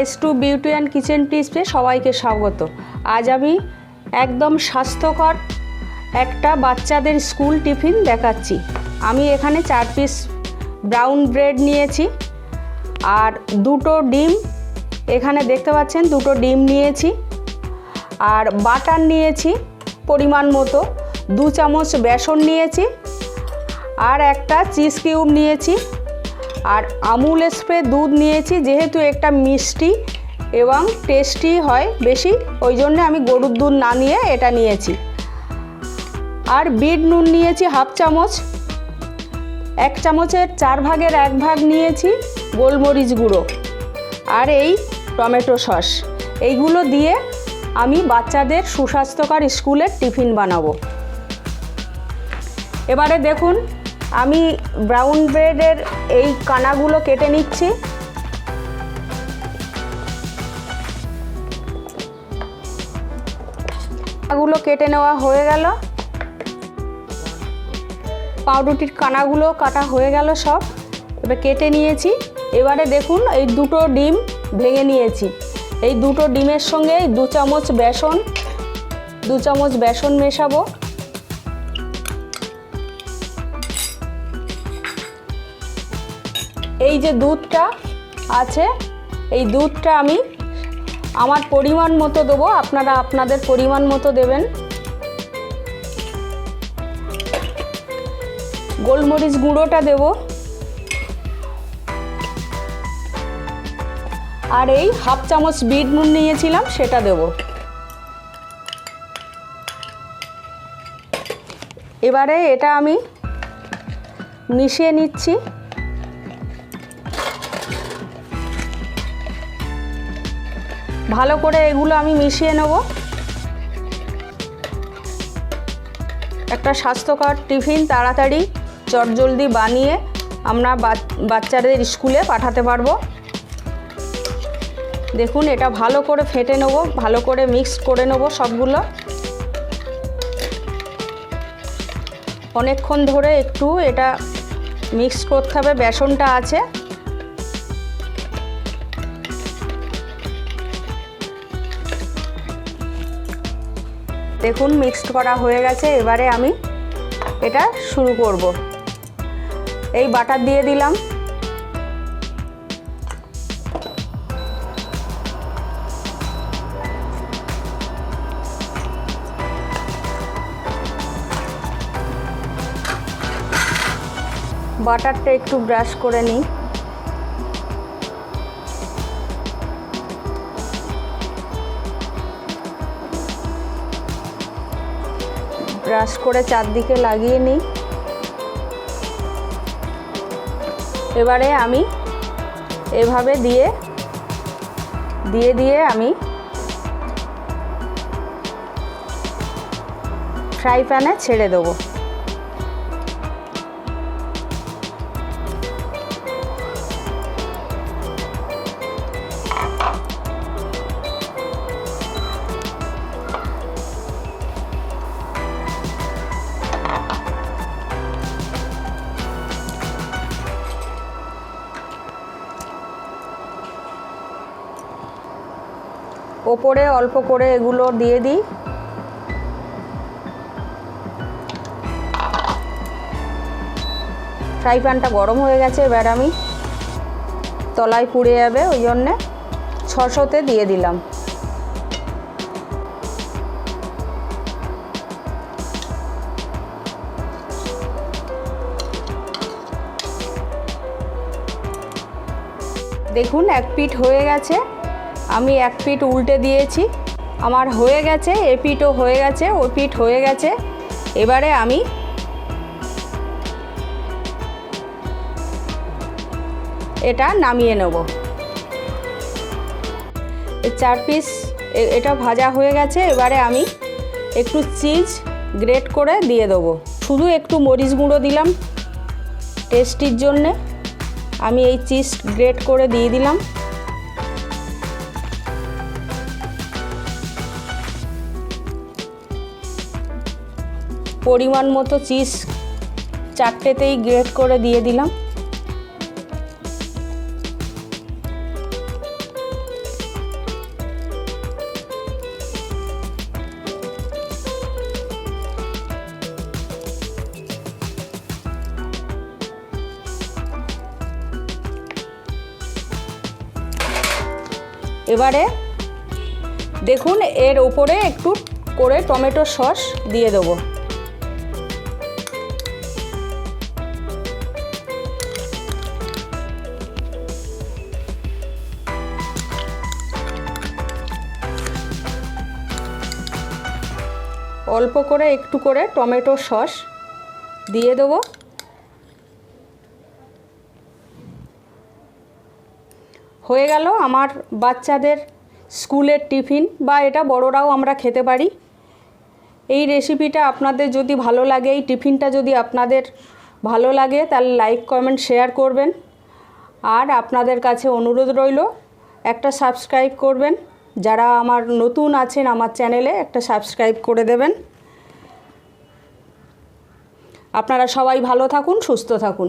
S two beauty and kitchen টিপসে সবাইকে স্বাগত। আজ আমি একদম স্বাস্থ্যকর একটা বাচ্চাদের স্কুল টিফিন দেখাচ্ছি। আমি এখানে চার পিস ব্রাউন ব্রেড নিয়েছি আর দুটো ডিম। এখানে দেখতে পাচ্ছেন দুটো ডিম নিয়েছি আর বাটার নিয়েছি পরিমাণ মতো। দু চামচ বেসন নিয়েছি আর একটা চিজ কিউব নিয়েছি। আর আমুল স্প্রে দুধ নিয়েছি, যেহেতু একটা মিষ্টি এবং টেস্টি হয় বেশি, ওই জন্যে আমি গরুর দুধ না নিয়ে এটা নিয়েছি। আর বিট নুন নিয়েছি হাফ চামচ, এক চামচের চার ভাগের এক ভাগ নিয়েছি গোলমরিচ গুঁড়ো আর এই টমেটো সস। এইগুলো দিয়ে আমি বাচ্চাদের সুস্বাস্থ্যকর স্কুলের টিফিন বানাবো। এবারে দেখুন আমি ব্রাউন ব্রেডের এই কানাগুলো কেটে নিচ্ছি। কানাগুলো কেটে নেওয়া হয়ে গেল। পাউরুটির কানাগুলো কাটা হয়ে গেল সব। এবার কেটে নিয়েছি। এবারে দেখুন, এই দুটো ডিম ভেঙে নিয়েছি। এই দুটো ডিমের সঙ্গে দু চামচ বেসন, দু চামচ বেসন মেশাবো। এই যে দুধটা আছে, এই দুধটা আমি আমার পরিমাণ মতো দেবো। আপনারা আপনাদের পরিমাণ মতো দেবেন। গোলমরিচ গুঁড়োটা দেব। আর এই হাফ চামচ বিট নুন নিয়েছিলাম, সেটা দেব। এবারে এটা আমি মিশিয়ে নিচ্ছি। ভালো করে এগুলো আমি মিশিয়ে নেব। একটা স্বাস্থ্যকর টিফিন তাড়াতাড়ি চটজলদি বানিয়ে আমরা বাচ্চাদের স্কুলে পাঠাতে পারব। দেখুন, এটা ভালো করে ফেটে নেব, ভালো করে মিক্স করে নেব সবগুলো। অনেকক্ষণ ধরে একটু এটা মিক্স করতে হবে, বেসনটা আছে। দেখুন মিক্সড করা হয়ে গেছে। এবারে আমি এটা শুরু করব। এই বাটার দিয়ে দিলাম। বাটারটা একটু ব্রাশ করে নিই। ব্রাশ করে চারদিকে লাগিয়ে নিই। এবারে আমি এভাবে দিয়ে দিয়ে দিয়ে আমি ফ্রাই প্যানে ছেড়ে দেবো। ওপরে অল্প করে এগুলো দিয়ে দিই। ফ্রাই প্যানটা গরম হয়ে গেছে, এবার আমি তলায় পুড়ে যাবে, ওই জন্যে ছশোতে দিয়ে দিলাম। দেখুন, এক পিঠ হয়ে গেছে। আমি এক পিঠ উল্টে দিয়েছি। আমার হয়ে গেছে, এ পিঠও হয়ে গেছে, ও পিঠ হয়ে গেছে। এবারে আমি এটা নামিয়ে নেব। চার পিস এটা ভাজা হয়ে গেছে, এবারে আমি একটু চিজ গ্রেট করে দিয়ে দেবো। শুধু একটু মরিচ গুঁড়ো দিলাম টেস্টির জন্যে। আমি এই চিজ গ্রেট করে দিয়ে দিলাম। পরিমাণ মতো চিজ চারটেতেই গ্রেট করে দিয়ে দিলাম। এবারে দেখুন, এর ওপরে একটু করে টমেটো সস দিয়ে দেবো। অল্প করে একটু করে টমেটো সস দিয়ে দেবো। হয়ে গেল আমার বাচ্চাদের স্কুলের টিফিন বা এটা বড়রাও আমরা খেতে পারি। এই রেসিপিটা আপনাদের যদি ভালো লাগে, এই টিফিনটা যদি আপনাদের ভালো লাগে, তাহলে লাইক, কমেন্ট, শেয়ার করবেন। আর আপনাদের কাছে অনুরোধ রইল, একটা সাবস্ক্রাইব করবেন। যারা আমার নতুন আছেন আমার চ্যানেলে একটা সাবস্ক্রাইব করে দেবেন। আপনারা সবাই ভালো থাকুন, সুস্থ থাকুন।